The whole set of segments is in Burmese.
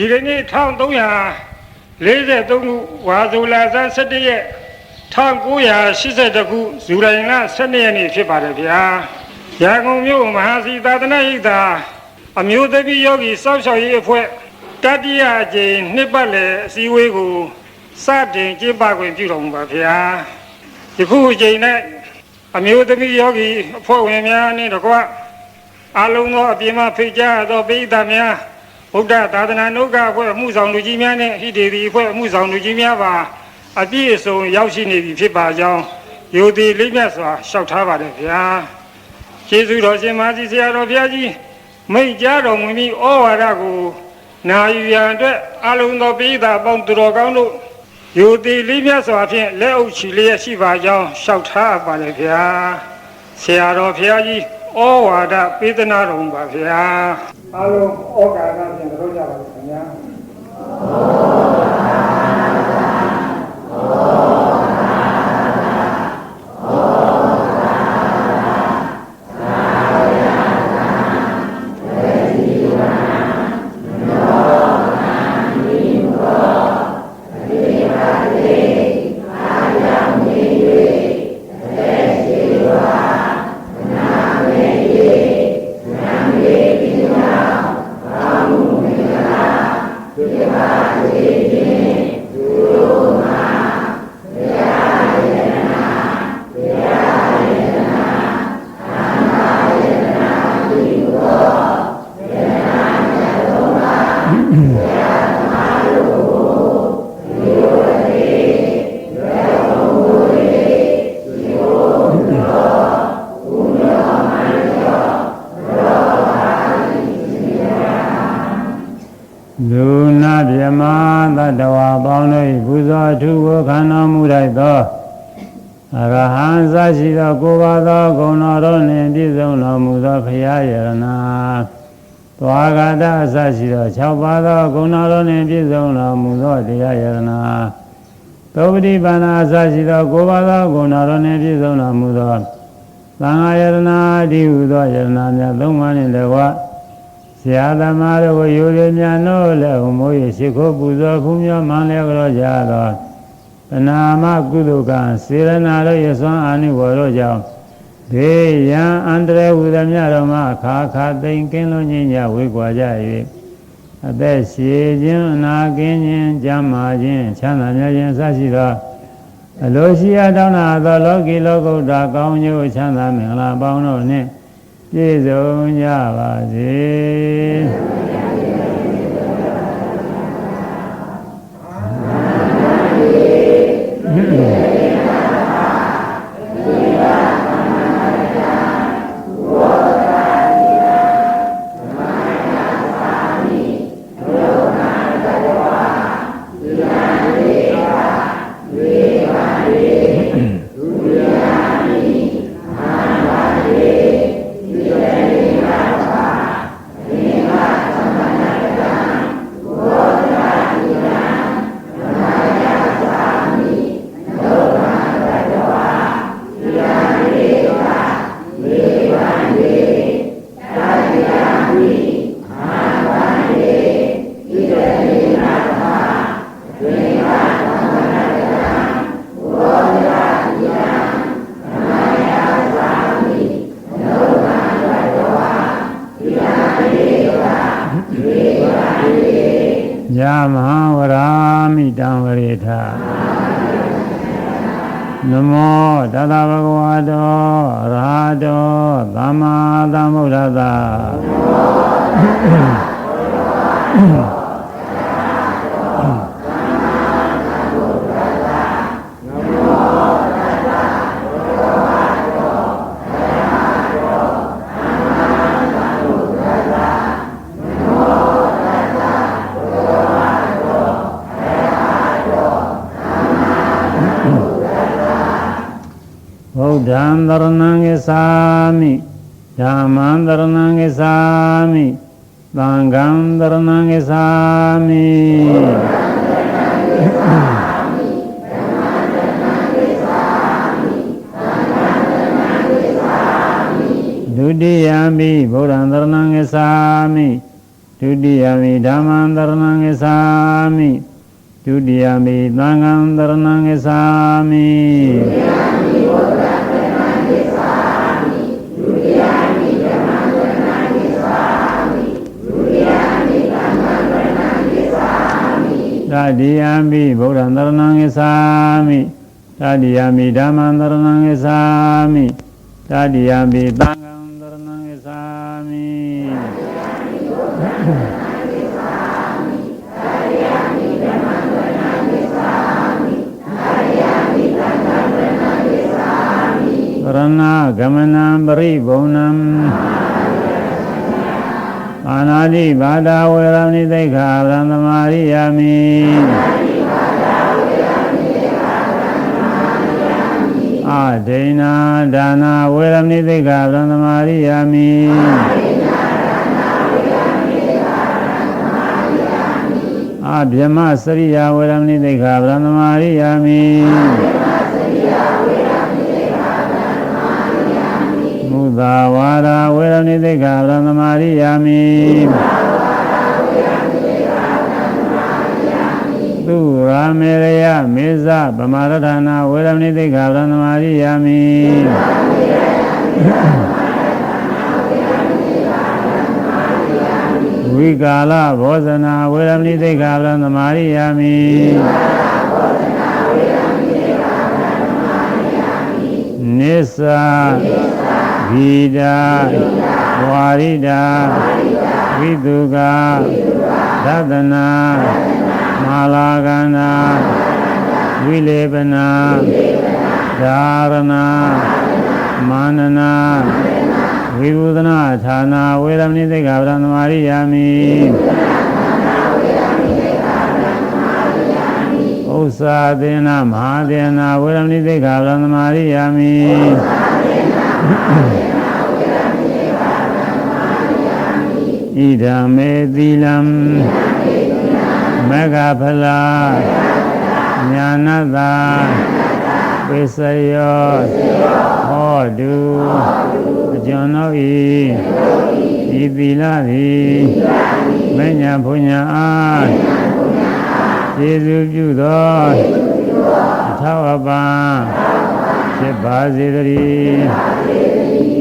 ဒီကနေ့1343ခုဝါဆိုလာဇန်17ရက်1982ခုဇူလိုင်လ12ရက်နေ့ဖြစ်ပါတယ်ဗျာရန်ကုန်မြို့မဟာစီသာသနာ့ရိပ်သာအမျိုးသမီးယောဂီစောင့်ရှောက်ရေးအဖွဲ့တတိယအကြိမ်နှစ်ပတ်လည်အစည်းအဝေးကိုစတင်ကျင်းပခွင့်ပြုတော်မူပါဗျာယခုအကြိမ်၌အမျိုးသမီးယောဂီအဖွဲ့ဝင်များနှင့်တကွအလုံးသောအပြင်းမဖိတ်ကြားသောပိဋကများ ဗုဒ္ဓသာသနာ့နှုတ်ကအဖွဲ့အမှုဆောင်လူကြီးများနှင့်ဟိတေဒီအဖွဲ့အမှုဆောင်လူကြီးများပါအပြည့်အစုံရောက်ရှိနေပြီဖြစ်ပါကြောင်းယုံကြည်လေးမြတ်စွာလျှောက်ထားပါတယ်ဗျာကျေးဇူးတော်ရှင်မာစီဆရာတော်ဘုရားကြီးမိန့်ကြားတော်မူပြီးဩဝါဒကိုနာယူရန်အတွက်အလုံးသောပိဋကပေါင်းသူတော်ကောင်းတို့ယုံကြည်လေးမြတ်စွာဖြင့်လက်အုပ်ချီလျက်ရှိပါကြောင်းလျှောက်ထားပါတယ်ဗျာဆရာတော်ဘုရားကြီးဩဝါဒပေးသနာတော်မူပါဗျာ အလုံးဩကာသဖြင့်ကြောကြပါလိမ့်ခင်ဗျာ ထုကိုခံတော်မူလိုက်သောအရဟံသရှိသောကိုယ်ပါသောဂုဏတော်တို့နှင့်ပြည့်စုံတော်မူသောဖရာယရနာသွားဂတအစရှိသော6ပါးသောဂုဏတော်နှင့်ပြည့်စုံတော်မူသောတရားယရနာသောပတိပါဏအစရှိသောကိုယ်ပါသောဂုဏတော်နှင့်ပြည့်စုံတော်မူသောသံဃာယရနာဒီဟုသောယရနာများသုံးပါးနှင့်လည်းဝဆရာသမားတို့ကိုယူရမြန်တို့လည်းဟိုမိုးရရှိခိုးပူဇော်ဖူးမြော်မှန်လျက်ကြောကြသော ပနာမကုသကံစေရနာတို့ရစွမ်းအာနိဝရတို့ကြောင့်ဘေးရန်အန္တရာယ်ဟူသည်များတော်မှာခါခါသိမ်ကင်းလုံးချင်းကြဝေကွာကြ၍အသက်ရှည်ခြင်းအနာကင်းခြင်းကြမ်းမာခြင်းချမ်းသာမြတ်ခြင်းစရှိသောအလိုရှိအပ်တောင်းတာသောလောကီလောကုတ္တရာကောင်းကျိုးချမ်းသာမင်္ဂလာပေါင်းတို့နှင့်ပြည့်စုံကြပါစေ ဝါတောအရဟတောသမ္မာသမ္ဗုဒ္ဓသာ ဗုဒ္ဓံတရဏံဂစ္ဆာမိဓမ္မံတရဏံဂစ္ဆာမိသံဃံတရဏံဂစ္ဆာမိဒုတိယံမိဗုဒ္ဓံတရဏံဂစ္ဆာမိဒုတိယမိဓမ္မံတရဏံဂစ္ဆာမိဒုတိယမိသံဃံတရဏံဂစ္ဆာမိတ တိယမိဗုဒ္ဓံတရဏံဂစ္ဆာမိတတိယမိဓမ္မံတရဏံဂစ္ဆာမိတတိယမိသံဃံတရဏံဂစ္ဆာမိရဏဂမနံပရိဘုံနံ အာနာတိဘာဒဝေရမဏိသိက္ခာဗရံသမာရိယာမိအာဒိဏဒါနာဝေရမဏိသိက္ခာဗရံသမာရိယာမိအာဗြဟ္မစရိယဝေရမဏိသိက္ခာဗရံသမာရိယာမိမု သာဝါဒဝေရဏိသိက္ခာဗရမမာရိယာမိသူရာမေရယမေဇဗမာရဌာနာဝေရဏိသိက္ခာဗရမမာရိယာမိဝိကာလဘောဇနာဝေရဏိသိက္ခာဗရမမာရိယာမိနိစ္စ ဂီတာဝါရိတာဝိတုကသဒ္ဒနာမာလာကန္နာဝိလေပနာဓာရဏမာနနာဝိဘုဒနာဌာနာဝေရမဏိသိက္ခာပဒံသမာရိယာမိဥစ္စာသေနမဟာသေနဝေရမဏိသိက္ခာပဒံသမာရိယာမိ ဣဒံမေသီလံမဂ္ဂဖလာညာနတာပိစယောဟောတုအကျွန်ုပ်ဤဤသီလသည်မညာဘုညာအားကျေစုပြုသောအထောက်အပံ့ ဖြစ်ပါစေတည်း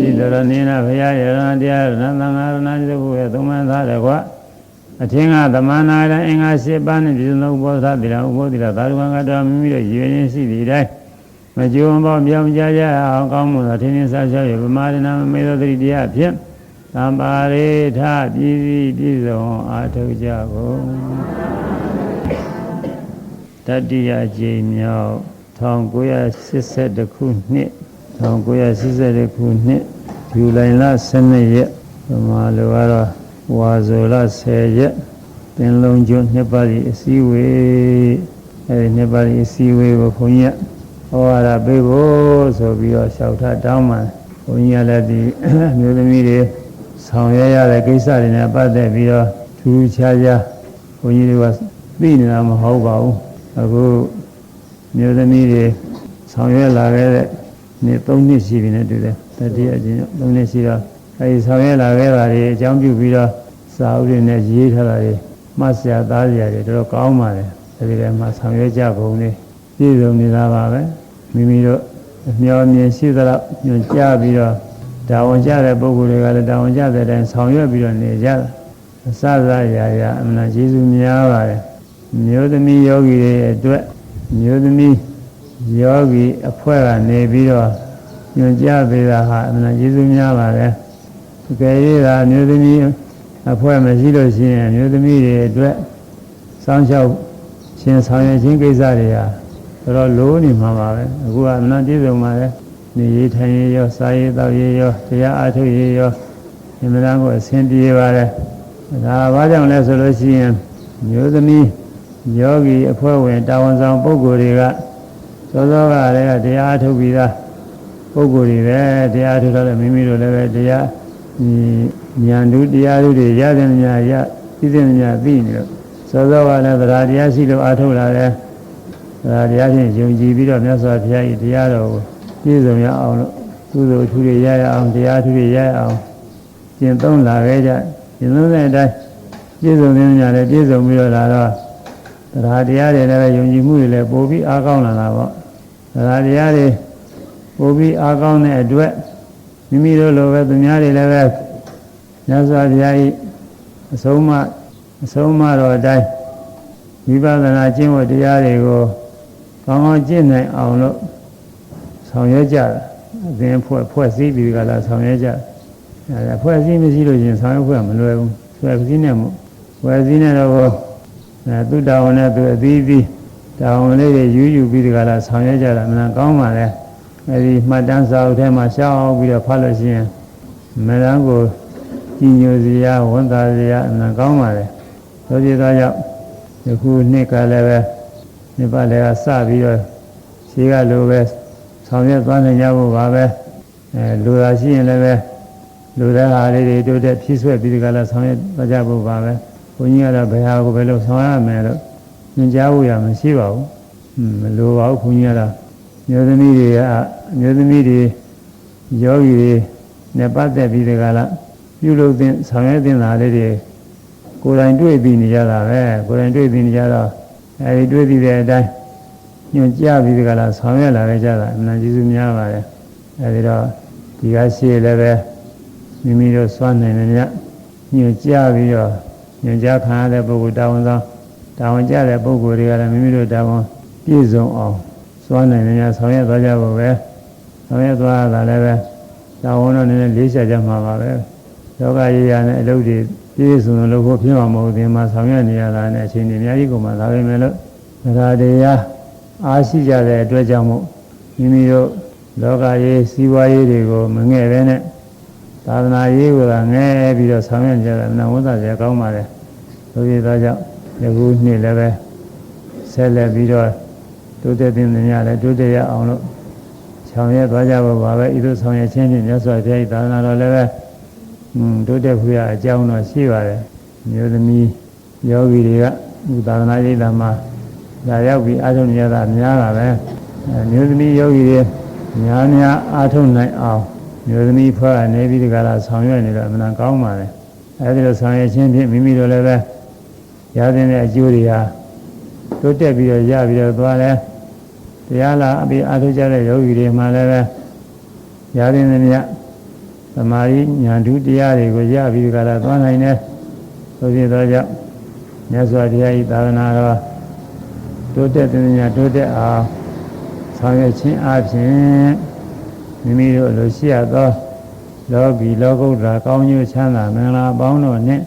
ဒီတရဏိနာဘုရားယရဏတရားရဏသံဃာရဏတိဘုရဲ့သုံးမန်းသားတယ်ကွာအထင်ကသမဏနာတဲ့အင်္ဂါ၈ပါးနဲ့ပြည့်စုံသောဥပ္ပောသတိလာဥပ္ပောသီလာသာဓုကံကတော့မိမိတို့ရည်ရင်းရှိသည့်တိုင်းမကြုံပေါင်းပြောင်းကြကြအောင်ကောင်းမှုသောထင်းထင်းရှားရှားရဗမာရဏမေသောတတိတရားဖြင့်သံပါရိထပြည်စည်းပြည့်စုံအာထုတ်ကြကုန်တတိယကြိမ်မြောက် 1982ခုနှစ်1982ခုနှစ်ဇူလိုင်လ12ရက်ဗမာလိုကတော့ဝါဇိုလ10ရက်တင်လုံးကျွန်းနှစ်ပါးဤအစည်းဝေးအဲဒီနှစ်ပါးဤအစည်းဝေးကိုခွန်ကြီးကဟောရပေးဖို့ဆိုပြီးတော့လျှောက်ထားတောင်းပန်ခွန်ကြီးကလည်းဒီအမျိုးသမီးတွေဆောင်ရွက်ရတဲ့ကိစ္စတွေနဲ့ပတ်သက်ပြီးတော့ထူးခြားခြားခွန်ကြီးတွေကသိနေတာမဟုတ်ပါဘူးအခု မျိုးသမီးတွေဆောင်ရွက်လာခဲ့တဲ့နေ့၃နှစ်ရှိပြီနဲ့တူတယ်တတိယအကျဉ်း၃နှစ်ရှိတော့အဲဒီဆောင်ရွက်လာခဲ့တာတွေအကြောင်းပြုပြီးတော့စာအုပ်တွေနဲ့ရေးထားတာတွေမှတ်စရာသားစရာတွေတော်တော်ကောင်းပါတယ်အဲဒီထဲမှာဆောင်ရွက်ကြပုံလေးပြည့်စုံနေတာပါပဲမိမိတို့အမျော်မြင်ရှိသလောက်ညွှန်ကြားပြီးတော့တာဝန်ကျတဲ့ပုဂ္ဂိုလ်တွေကလည်းတာဝန်ကျတဲ့အတိုင်းဆောင်ရွက်ပြီးတော့နေကြတာအစစရာရာအမှန်တရားကျေးဇူးများပါတယ်မျိုးသမီးယောဂီတွေအတွက် မျိုးသမီးယောဂီအဖွဲ့ကနေပြီးတော့ညွှန်ကြားပေးတာဟာအမှန်ကျေးဇူးများပါတယ်။တကယ်၍သာမျိုးသမီးအဖွဲ့မရှိလို့ရှိရင်မျိုးသမီးတွေအတွက်စောင့်ရှောက်ရှင်ဆောင်ရွက်ခြင်းကိစ္စတွေဟာတော်တော်လိုးနေမှာပါပဲ။အခုကအမှန်ပြည့်စုံပါလေ။နေရေးထိုင်ရေးရောစားရေးတောက်ရေးရောတရားအားထုတ်ရေးရောအမှန်တန်ကိုအဆင်ပြေပါတယ်။ဒါဘာကြောင့်လဲဆိုလို့ရှိရင်မျိုးသမီး ယောဂီအဖွဲ့ဝင်တာဝန်ဆောင်ပုဂ္ဂိုလ်တွေကသောသောကလည်းတရားထုတ်ပြီးသားပုဂ္ဂိုလ်တွေပဲတရားထုတ်တော့မိမိတို့လည်းပဲတရားဉာဏ်တို့တရားတို့တွေရတယ်များရသိတဲ့များသိနေတော့သောသောကလည်းသရတရားရှိလို့အားထုတ်လာတယ်သရတရားဖြင့်ယုံကြည်ပြီးတော့မြတ်စွာဘုရားဤတရားတော်ကိုပြည့်စုံရအောင်လို့ကုသိုလ်ထူတွေရရအောင်တရားထူတွေရရအောင်ကျင့်သုံးလာခဲ့ကြကျင့်သုံးတဲ့အတိုင်းပြည့်စုံခြင်းများလည်းပြည့်စုံပြီးတော့လာတော့ တရားတရားတွေလည်းပဲယုံကြည်မှုတွေလည်းပိုပြီးအားကောင်းလာတာပေါ့တရားတရားတွေပိုပြီးအားကောင်းတဲ့အတွက်မိမိတို့လိုပဲသူများတွေလည်းပဲမြတ်စွာဘုရား၏အဆုံးအမအဆုံးအမတော်အတိုင်းဝိပဿနာကျင့်ဝတ်တရားတွေကိုကောင်းကောင်းကျင့်နိုင်အောင်လို့ဆောင်ရွက်ကြတာအသင်ဖွဲ့ဖွဲ့စည်းပြီးကြလားဆောင်ရွက်ကြအဲဖွဲ့စည်းမရှိလို့ရှင်ဆောင်ရွက်ဖွဲ့မလွယ်ဘူးဖွဲ့စည်းနေမှုဖွဲ့စည်းနေတော့ အဲသူတာဝန်နဲ့သူအသီးသီးတာဝန်လေးတွေယူယူပြီးကြလားဆောင်ရွက်ကြတာမှန်ကောင်းပါလေအဲဒီမှတ်တမ်းစာအုပ်ထဲမှာရှောက်ပြီးတော့ဖတ်လို့ရှိရင်မရန်ကိုကြည်ညိုစရာဝန်တာစရာအမှန်ကောင်းပါလေဆိုကြတော့ကြောင့်ယခုနှစ်ကလည်းပဲနှစ်ပတ်လည်းကစပြီးတော့ရှိကလိုပဲဆောင်ရွက်သွားနိုင်ကြဖို့ပါပဲအဲလူသာရှိရင်လည်းပဲလူတဲ့ဟာလေးတွေတိုးတက်ဖြည့်ဆွဲပြီးဒီကလာဆောင်ရွက်သွားကြဖို့ပါပဲဘု န်းကြီးကတော့ဘယ်ဟာကိုဘယ်လိုဆောင်ရမယ်လို့ညွှန်ကြားဖို့ရမရှိပါဘူးမလိုပါဘူးဘုန်းကြီးကတော့မျိုးသမီးတွေကအမျိုးသမီးတွေယောဂီတွေနဲ့ပတ်သက်ပြီးဒီကလာပြုလုပ်တဲ့ဆောင်ရွက်တဲ့ဟာလေးတွေကိုယ်တိုင်တွေ့ပြီးနေကြတာပဲကိုယ်တိုင်တွေ့ပြီးနေကြတော့အဲဒီတွေ့ပြီးတဲ့အတိုင်းညွှန်ကြားပြီးဒီကလာဆောင်ရွက်လာကြတာအမှန်ကျေးဇူးများပါတယ်အဲဒီတော့ဒီကရှိလည်းပဲမိမိတို့စွမ်းနိုင်တယ်ညညွှန်ကြားပြီးတော့ ညွှန်ကြားခံရတဲ့ပုဂ္ဂိုလ်တာဝန်ဆောင်တာဝန်ကျတဲ့ပုဂ္ဂိုလ်တွေကလည်းမိမိတို့တာဝန်ပြည့်စုံအောင်စွမ်းနိုင်တယ်ညဆောင်ရွက်သွားကြဖို့ပဲဆောင်ရွက်သွားတာလည်းပဲတာဝန်တော့နည်းနည်းလေးရှားကြမှာပါပဲယောဂရေးရနဲ့အလုပ်တွေပြည့်စုံလို့ဖို့ဖြစ်မှာမဟုတ်သေးမှဆောင်ရွက်နေရတာနဲ့အချိန်ကြီးအများကြီးကုန်မှာဒါပဲမဲ့လို့ဒါတရားအားရှိကြတဲ့အတွက်ကြောင့်မို့မိမိတို့လောကရေးစီးပွားရေးတွေကိုမငဲ့ပဲနဲ့ သာသနာရေးကငဲပြီးတော့ဆောင်ရွက်ကြတာနဝန္တာရကောင်းပါလေဆိုရသောကြောင့်ယခုနှစ်လည်းပဲဆက်လက်ပြီးတော့တိုးတက်တဲ့ညလည်းတိုးတက်ရအောင်လို့ဆောင်ရွက်သွားကြဖို့ပါပဲဤသို့ဆောင်ရွက်ခြင်းဖြင့်မြတ်စွာဘုရား၏သာသနာတော်လည်းပဲอืมတိုးတက်ဖို့ရအကြောင်းတော့ရှိပါတယ်မျိုးသမီးယောဂီတွေကဒီသာသနာရေးတာမှာဒါရောက်ပြီးအားထုတ်နေရတာများတာပဲအဲမျိုးသမီးယောဂီတွေများများအားထုတ်နိုင်အောင် မျိုးသမီးဖွဲ့ကနေပြီးဒီကလာဆောင်ရွက်နေတော့အမှန်ကောင်းပါလေအဲဒီလိုဆောင်ရွက်ခြင်းဖြင့်မိမိတို့လည်းပဲရတဲ့အကျိုးတွေဟာတိုးတက်ပြီးတော့ရပြီးတော့သွားတယ်တရားလာအပြီးအားထုတ်ကြတဲ့ယောဂီတွေမှလည်းပဲရတဲ့မြတ်သမာဓိဉာဏ်ဓုတရားတွေကိုရပြီးဒီကလာသွားနိုင်တယ်ဆိုဖြစ်သောကြောင့်မြတ်စွာဘုရားဤသာသနာတော်တိုးတက်တဲ့ညာတိုးတက်အောင်ဆောင်ရွက်ခြင်းအပြင် မိမိတို့လိုရှိရသောလောကီလောကုတ္တရာကောင်းကျိုးချမ်းသာမင်္ဂလာပေါင်းတို့နှင့်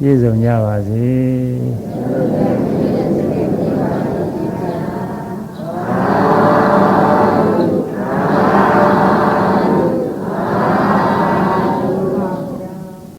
ပြည့်စုံကြပါစေ